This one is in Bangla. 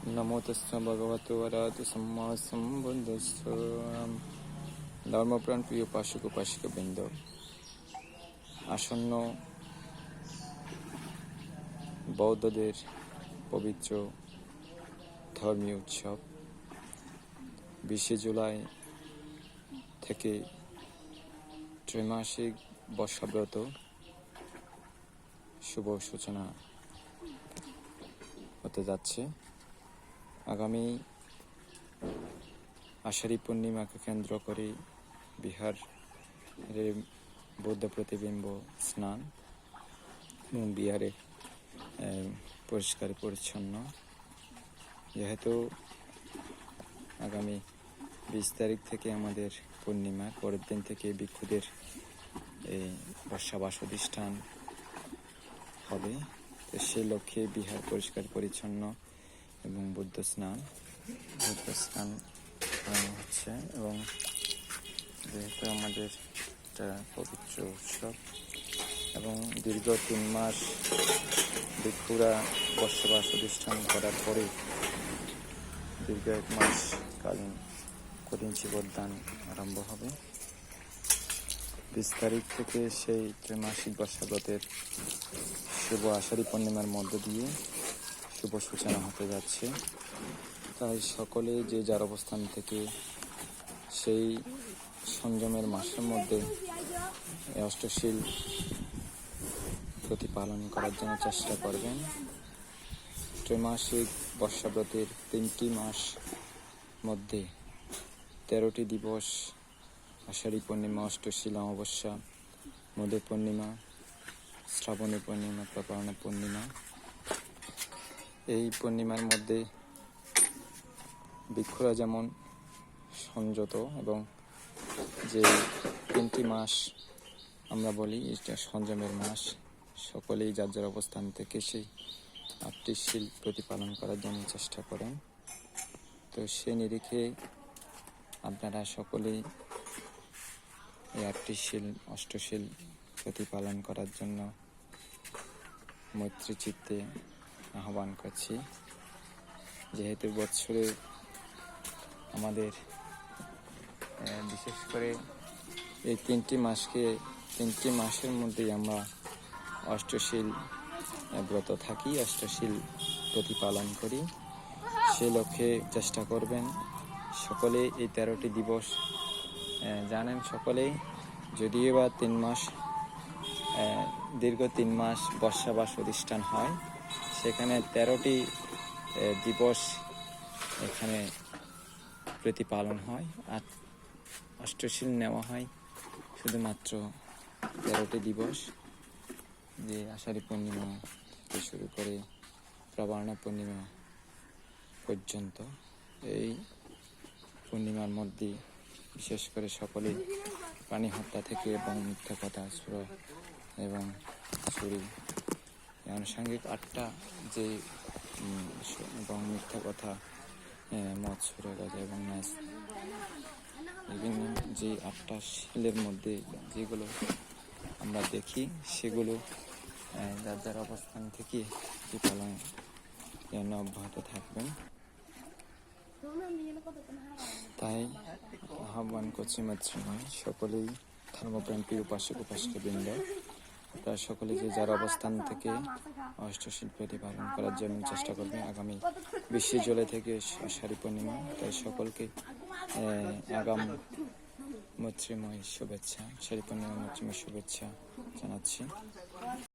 নমো তস্য ভগবতো অরাধ সম্মা সম্বুদ্ধস্য ধর্মপ্রাণ প্রিয় উপাসক উপাসিকা বৃন্দ আসন্ন বৌদ্ধদের পবিত্র ধর্মীয় উৎসব বিশে জুলাই থেকে ত্রৈমাসিক বর্ষাব্রত শুভ সূচনা হতে যাচ্ছে আগামী আষাঢ়ী পূর্ণিমাকে কেন্দ্র করে বিহার বৌদ্ধ প্রতিবিম্ব স্নান এবং বিহারে পরিষ্কার পরিচ্ছন্ন। যেহেতু আগামী বিশ তারিখ থেকে আমাদের পূর্ণিমা, পরের দিন থেকে ভিক্ষুদের এই বর্ষাবাস অধিষ্ঠান হবে। তো সেই লক্ষ্যে বিহার পরিষ্কার পরিচ্ছন্ন এবং বুদ্ধ স্নান। বুদ্ধ স্নান করানো হচ্ছে এবং যেহেতু আমাদের একটা পবিত্র উৎসব এবং দীর্ঘ তিন মাস ভিক্ষুরা বসবাস অধিষ্ঠান করার পরে দীর্ঘ এক মাস কালীন কঠিন জীবদান আরম্ভ হবে। বিশ তারিখ থেকে সেই ত্রিমাসিক বর্ষাগতের শুভ আষাঢ়ী পূর্ণিমার মধ্য দিয়ে শুভ সূচনা হতে যাচ্ছে। তাই সকলে যে যার অবস্থান থেকে সেই সংযমের মাসের মধ্যে অষ্টশীল প্রতিপালন করার জন্য চেষ্টা করবেন। ত্রৈমাসিক বর্ষাব্রতের তিনটি মাস মধ্যে তেরোটি দিবস, আষাঢ়ী পূর্ণিমা, অষ্টশীল অমাবস্যা মধু পূর্ণিমা শ্রাবণী পূর্ণিমা প্রপারণা পূর্ণিমা এই পূর্ণিমার মধ্যে বৃক্ষরা যেমন সংযত এবং যে তিনটি মাস আমরা বলি, এটা সংযমের মাস, সকলেই যার যার অবস্থান থেকে সেই আটটি শিল প্রতিপালন করার জন্য চেষ্টা করেন। তো সে নিরিখে আপনারা সকলেই এই আটটি শিল, অষ্টশীল প্রতিপালন করার জন্য মৈত্রী চিত্তে আহ্বান করছি। যেহেতু বৎসরে আমাদের বিশেষ করে এই তিনটি মাসকে, তিনটি মাসের মধ্যেই আমরা অষ্টশীল ব্রত থাকি, অষ্টশীল প্রতিপালন করি। সে লক্ষ্যে চেষ্টা করবেন সকলে এই তেরোটি দিবস জানেন সকলেই যদিও বা তিন মাস দীর্ঘ তিন মাস বর্ষাবাস অধিষ্ঠান হয় সেখানে তেরোটি দিবস এখানে প্রতিপালন হয়। আর অষ্টশীল নেওয়া হয়। শুধুমাত্র তেরোটি দিবস। যে আষাঢ়ী পূর্ণিমা থেকে শুরু করে প্রবারণা পূর্ণিমা পর্যন্ত এই পূর্ণিমার মধ্যে বিশেষ করে সকলেই প্রাণী হত্যা থেকে এবং মিথ্যা কথা এবং চুরি আনুষঙ্গিক আটটা যে এবং মিথ্যা কথা মদ, সুরে, গাজা এবং ম্যাচ বিভিন্ন যে আটটা শিলের মধ্যে যেগুলো আমরা দেখি, সেগুলো যার যার অবস্থান থেকে পালন যেন অব্যাহত থাকবেন। তাই আহ্বান করছি মাতৃময় সকলেই ধর্মপ্রাণ প্রিয় উপাসক উপাসক বৃন্দ আপনারা সকলে যে যার অবস্থান থেকে অষ্টশীল পালন করার জন্য চেষ্টা করবে আগামী বিশ্ব জলে থেকে শাড়ি পূর্ণিমা। তাই সকলকে আগাম মৈত্রীময় শুভেচ্ছা শাড়ি পূর্ণিমা মৈত্রীময় শুভেচ্ছা জানাচ্ছি।